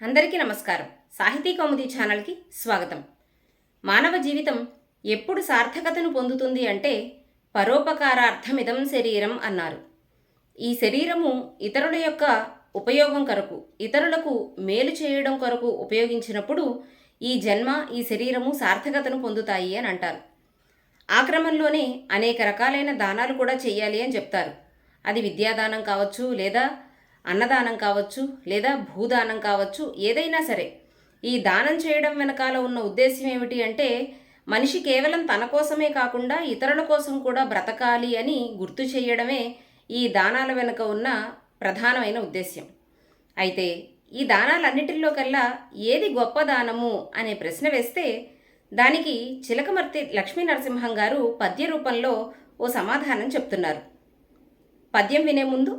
అందరికీ నమస్కారం. సాహితీ కౌముది ఛానల్కి స్వాగతం. మానవ జీవితం ఎప్పుడు సార్థకతను పొందుతుంది అంటే పరోపకారార్థమిదం శరీరం అన్నారు. ఈ శరీరము ఇతరుల యొక్క ఉపయోగం కొరకు ఇతరులకు మేలు చేయడం కొరకు ఉపయోగించినప్పుడు ఈ జన్మ ఈ శరీరము సార్థకతను పొందుతాయి అని అంటారు. ఆ క్రమంలోనే అనేక రకాలైన దానాలు కూడా చేయాలి అని చెప్తారు. అది విద్యాదానం కావచ్చు లేదా అన్నదానం కావచ్చు లేదా భూదానం కావచ్చు ఏదైనా సరే. ఈ దానం చేయడం వెనకాల ఉన్న ఉద్దేశం ఏమిటి అంటే మనిషి కేవలం తన కోసమే కాకుండా ఇతరుల కోసం కూడా బ్రతకాలి అని గుర్తు చేయడమే ఈ దానాల వెనుక ఉన్న ప్రధానమైన ఉద్దేశ్యం. అయితే ఈ దానాలన్నిటిల్లో కల్లా ఏది గొప్ప దానము అనే ప్రశ్న వేస్తే దానికి చిలకమర్తి లక్ష్మీ నరసింహం గారు పద్య రూపంలో ఓ సమాధానం చెప్తున్నారు. పద్యం వినే ముందు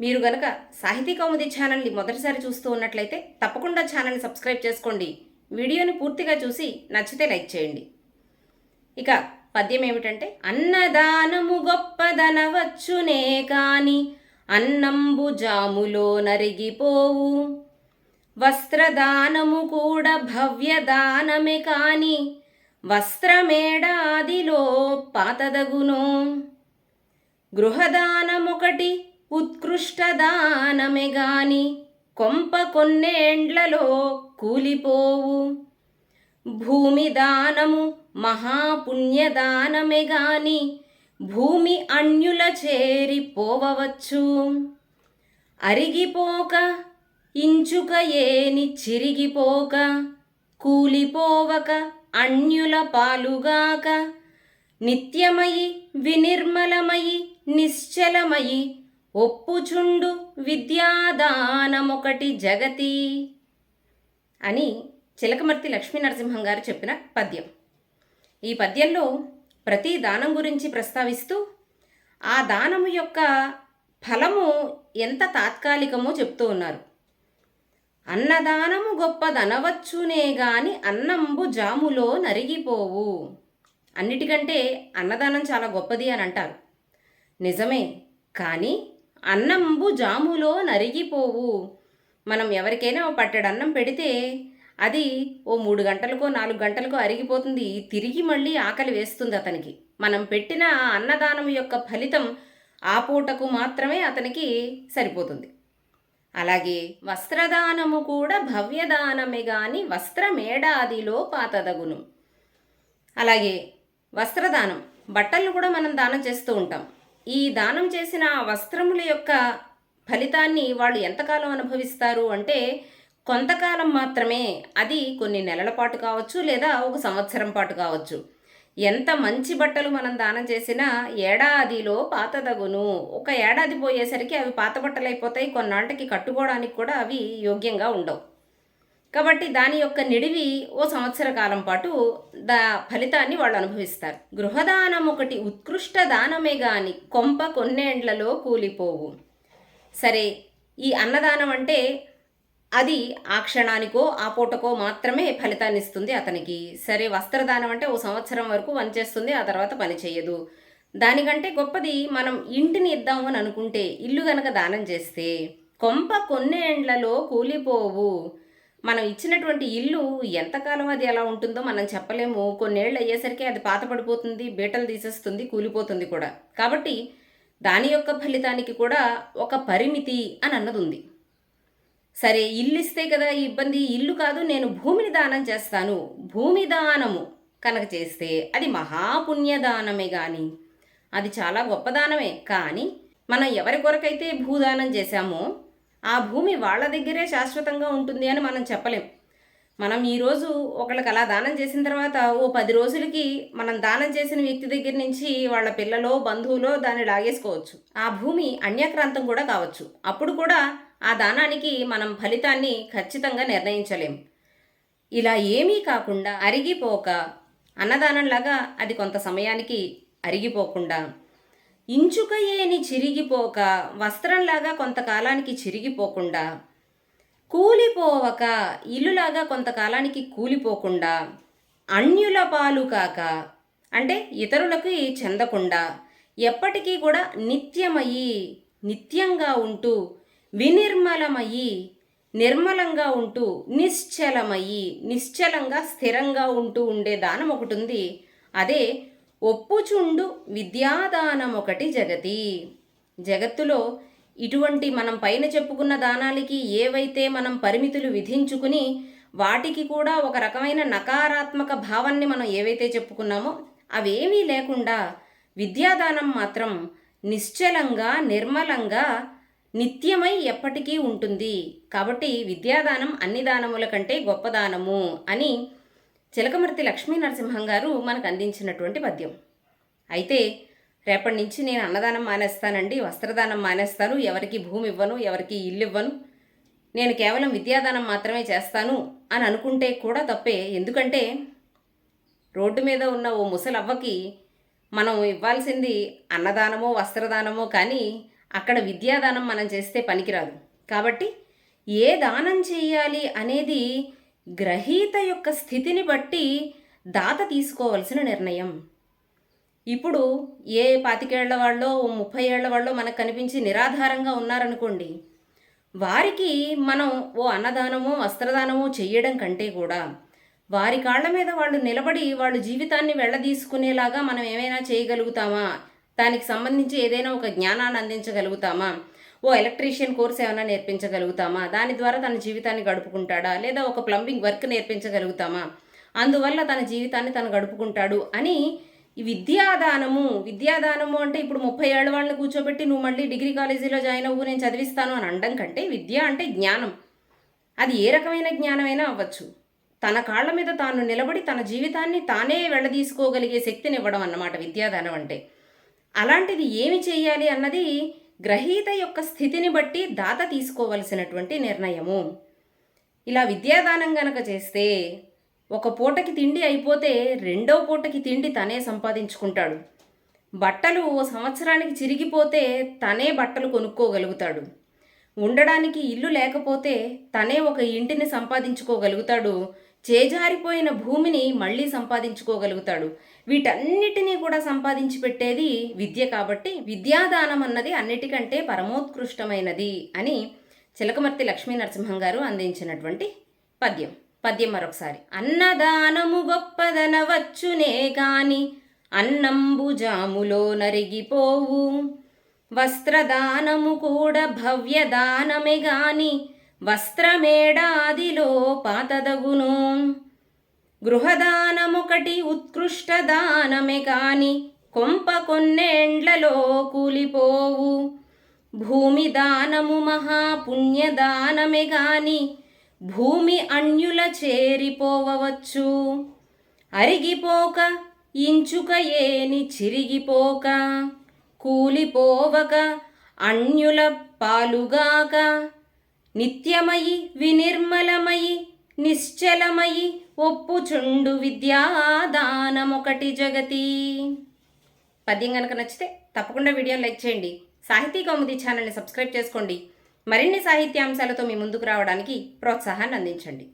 మీరు గనక సాహితీ కౌముది ఛానల్ని మొదటిసారి చూస్తూ ఉన్నట్లయితే తప్పకుండా ఛానల్ని సబ్స్క్రైబ్ చేసుకోండి. వీడియోని పూర్తిగా చూసి నచ్చితే లైక్ చేయండి. ఇక పద్యం ఏమిటంటే అన్నదానము గొప్పదనవచ్చునే కాని అన్నంబు జాములో నరిగిపోవు. వస్త్రదానము కూడా భవ్యదానమే కాని వస్త్రమేడాదిలో పాతదగును. గృహదానమొకటి ఉత్కృష్టదానమే గాని కొంప కొన్నేండ్లలో కూలిపోవు. భూమి దానము మహాపుణ్యదానమే గాని భూమి అన్యుల చేరి పోవవచ్చు అరిగిపోక ఇంచుక ఏని చిరిగిపోక కూలిపోవక అన్యుల పాలుగాక నిత్యమయి వినిర్మలమయి నిశ్చలమయి ఒప్పుచుండు విద్యాదానమొకటి జగతి అని చిలకమర్తి లక్ష్మీ నరసింహం గారు చెప్పిన పద్యం. ఈ పద్యంలో ప్రతి దానం గురించి ప్రస్తావిస్తూ ఆ దానము యొక్క ఫలము ఎంత తాత్కాలికమో చెప్తూ ఉన్నారు. అన్నదానము గొప్పదనవచ్చునే గాని అన్నంబు జాములో నరిగిపోవు. అన్నిటికంటే అన్నదానం చాలా గొప్పది అని అంటారు. నిజమే కానీ అన్నంబు జాములో నరిగిపోవు. మనం ఎవరికైనా ఓ పట్టెడు అన్నం పెడితే అది ఓ మూడు గంటలకో నాలుగు గంటలకో అరిగిపోతుంది. తిరిగి మళ్ళీ ఆకలి వేస్తుంది అతనికి. మనం పెట్టిన అన్నదానం యొక్క ఫలితం ఆ పూటకు మాత్రమే అతనికి సరిపోతుంది. అలాగే వస్త్రదానము కూడా భవ్యదానమే గాని వస్త్రమేడాదిలో పాతదగును. అలాగే వస్త్రదానం బట్టలు కూడా మనం దానం చేస్తూ ఉంటాం. ఈ దానం చేసిన వస్త్రముల యొక్క ఫలితాన్ని వాళ్ళు ఎంతకాలం అనుభవిస్తారు అంటే కొంతకాలం మాత్రమే. అది కొన్ని నెలల పాటు కావచ్చు లేదా ఒక సంవత్సరం పాటు కావచ్చు. ఎంత మంచి బట్టలు మనం దానం చేసినా ఏడాదిలో పాతదగును. ఒక ఏడాది పోయేసరికి అవి పాత బట్టలు అయిపోతాయి కొన్నాళ్ళకి కట్టుకోవడానికి కూడా అవి యోగ్యంగా ఉండవు. కాబట్టి దాని యొక్క నిడివి ఓ సంవత్సర కాలం పాటు దా ఫలితాన్ని వాళ్ళు అనుభవిస్తారు. గృహదానం ఒకటి ఉత్కృష్ట దానమే గాని కొంప కొన్నేండ్లలో కూలిపోవు. సరే ఈ అన్నదానం అంటే అది ఆ క్షణానికో ఆ పూటకో మాత్రమే ఫలితాన్ని ఇస్తుంది అతనికి. సరే వస్త్రదానం అంటే ఓ సంవత్సరం వరకు పనిచేస్తుంది ఆ తర్వాత పని చేయదు. దానికంటే గొప్పది మనం ఇంటిని ఇద్దాము అని అనుకుంటే ఇల్లు గనక దానం చేస్తే కొంప కొన్నేండ్లలో కూలిపోవు. మనం ఇచ్చినటువంటి ఇల్లు ఎంతకాలం అది ఎలా ఉంటుందో మనం చెప్పలేము. కొన్నేళ్ళు అయ్యేసరికి అది పాత పడిపోతుంది బీటలు తీసేస్తుంది కూలిపోతుంది కూడా. కాబట్టి దాని యొక్క ఫలితానికి కూడా ఒక పరిమితి అని అన్నది ఉంది సరే ఇల్లు ఇస్తే కదా ఈ ఇబ్బంది. ఇల్లు కాదు నేను భూమిని దానం చేస్తాను. భూమి దానము కనుక చేస్తే అది మహాపుణ్యదానమే కానీ అది చాలా గొప్ప దానమే. కానీ మనం ఎవరి కొరకైతే భూదానం చేశామో ఆ భూమి వాళ్ళ దగ్గరే శాశ్వతంగా ఉంటుంది అని మనం చెప్పలేం. మనం ఈరోజు ఒకళ్ళకి అలా దానం చేసిన తర్వాత ఓ పది రోజులకి మనం దానం చేసిన వ్యక్తి దగ్గర నుంచి వాళ్ళ పిల్లలో బంధువులో దాన్ని లాగేసుకోవచ్చు. ఆ భూమి అన్యక్రాంతం కూడా కావచ్చు. అప్పుడు కూడా ఆ దానానికి మనం ఫలితాన్ని ఖచ్చితంగా నిర్ణయించలేం. ఇలా ఏమీ కాకుండా అరిగిపోక అన్నదానంలాగా అది కొంత సమయానికి అరిగిపోకుండా ఇంచుక చిరిగిపోక వస్త్రంలాగా కొంతకాలానికి చిరిగిపోకుండా కూలిపోవక ఇల్లులాగా కొంతకాలానికి కూలిపోకుండా అన్యుల పాలు కాక అంటే ఇతరులకు చెందకుండా ఎప్పటికీ కూడా నిత్యమయి నిత్యంగా ఉంటూ వినిర్మలమయి నిర్మలంగా ఉంటూ నిశ్చలమయ్యి నిశ్చలంగా స్థిరంగా ఉంటూ ఉండే దానం ఒకటి ఉంది అదే ఒప్పుచుండు విద్యాదానం ఒకటి జగతి. జగత్తులో ఇటువంటి మనం పైన చెప్పుకున్న దానాలకి ఏవైతే మనం పరిమితులు విధించుకుని వాటికి కూడా ఒక రకమైన నకారాత్మక భావాన్ని మనం ఏవైతే చెప్పుకున్నామో అవేమీ లేకుండా విద్యాదానం మాత్రం నిశ్చలంగా నిర్మలంగా నిత్యమై ఎప్పటికీ ఉంటుంది. కాబట్టి విద్యాదానం అన్ని దానముల కంటే గొప్ప దానము అని చిలకమర్తి లక్ష్మీ నరసింహం గారు మనకు అందించినటువంటి పద్యం. అయితే రేపటి నుంచి నేను అన్నదానం మానేస్తానండి వస్త్రదానం మానేస్తాను ఎవరికి భూమి ఇవ్వను ఎవరికి ఇల్లు ఇవ్వను నేను కేవలం విద్యాదానం మాత్రమే చేస్తాను అని అనుకుంటే కూడా తప్పే. ఎందుకంటే రోడ్డు మీద ఉన్న ఓ ముసలవ్వకి మనం ఇవ్వాల్సింది అన్నదానమో వస్త్రదానమో కానీ అక్కడ విద్యాదానం మనం చేస్తే పనికిరాదు. కాబట్టి ఏ దానం చేయాలి అనేది గ్రహీత యొక్క స్థితిని బట్టి దాత తీసుకోవలసిన నిర్ణయం. ఇప్పుడు ఏ పాతికేళ్ళ వాళ్ళో ఓ ముప్పై ఏళ్ళ వాళ్ళో మనకు కనిపించి నిరాధారంగా ఉన్నారనుకోండి వారికి మనం ఓ అన్నదానమో వస్త్రదానమో చేయడం కంటే కూడా వారి కాళ్ళ మీద వాళ్ళు నిలబడి వాళ్ళ జీవితాన్ని వెళ్ళదీసుకునేలాగా మనం ఏమైనా చేయగలుగుతామా? దానికి సంబంధించి ఏదైనా ఒక జ్ఞానాన్ని అందించగలుగుతామా? ఓ ఎలక్ట్రీషియన్ కోర్స్ ఏమైనా నేర్పించగలుగుతామా? దాని ద్వారా తన జీవితాన్ని గడుపుకుంటాడా? లేదా ఒక ప్లంబింగ్ వర్క్ నేర్పించగలుగుతామా? అందువల్ల తన జీవితాన్ని తను గడుపుకుంటాడు అని ఈ విద్యాదానము విద్యాదానము అంటే ఇప్పుడు ముప్పై ఏళ్ళ వాళ్ళని కూర్చోబెట్టి నువ్వు మళ్ళీ డిగ్రీ కాలేజీలో జాయిన్ అవ్వు నేను చదివిస్తాను అని అనడం కంటే విద్య అంటే జ్ఞానం. అది ఏ రకమైన జ్ఞానమైనా అవ్వచ్చు. తన కాళ్ళ మీద తాను నిలబడి తన జీవితాన్ని తానే వెళ్ళదీసుకోగలిగే శక్తిని ఇవ్వడం అన్నమాట విద్యాదానం అంటే. అలాంటిది ఏమి చేయాలి అన్నది గ్రహీత యొక్క స్థితిని బట్టి దాత తీసుకోవలసినటువంటి నిర్ణయము. ఇలా విద్యాదానం గనక చేస్తే ఒక పూటకి తిండి అయిపోతే రెండో పూటకి తిండి తనే సంపాదించుకుంటాడు. బట్టలు ఓ సంవత్సరానికి చిరిగిపోతే తనే బట్టలు కొనుక్కోగలుగుతాడు. ఉండడానికి ఇల్లు లేకపోతే తనే ఒక ఇంటిని సంపాదించుకోగలుగుతాడు. చేజారిపోయిన భూమిని మళ్ళీ సంపాదించుకోగలుగుతాడు. వీటన్నిటినీ కూడా సంపాదించి పెట్టేది విద్య కాబట్టి విద్యాదానం అన్నది అన్నిటికంటే పరమోత్కృష్టమైనది అని చిలకమర్తి లక్ష్మీ నరసింహం గారు అందించినటువంటి పద్యం. పద్యం మరొకసారి. అన్నదానము గొప్పదనవచ్చునే గాని అన్నంబు జాములో నరిగిపోవు. వస్త్రదానము కూడా భవ్యదానమే గాని వస్త్రమేడాదిలో పాతదగును గృహదానముకటి ఉత్కృష్ట దానమే కాని కొంప కొన్నేండ్లలో కూలిపోవు. భూమి దానము మహాపుణ్యదానమే గాని భూమి అన్యుల చేరిపోవచ్చు అరిగిపోక ఇంచుక ఏని చిరిగిపోక కూలిపోవక అన్యుల పాలుగాక నిత్యమయి వినిర్మలమయి నిశ్చలమయి ఒప్పుచుండు విద్యాదానమొకటి జగతి. పద్యం కనుక నచ్చితే తప్పకుండా వీడియో లైక్ చేయండి. సాహితీ కౌముది ఛానల్ని సబ్స్క్రైబ్ చేసుకోండి. మరిన్ని సాహిత్యాంశాలతో మీ ముందుకు రావడానికి ప్రోత్సాహాన్ని అందించండి.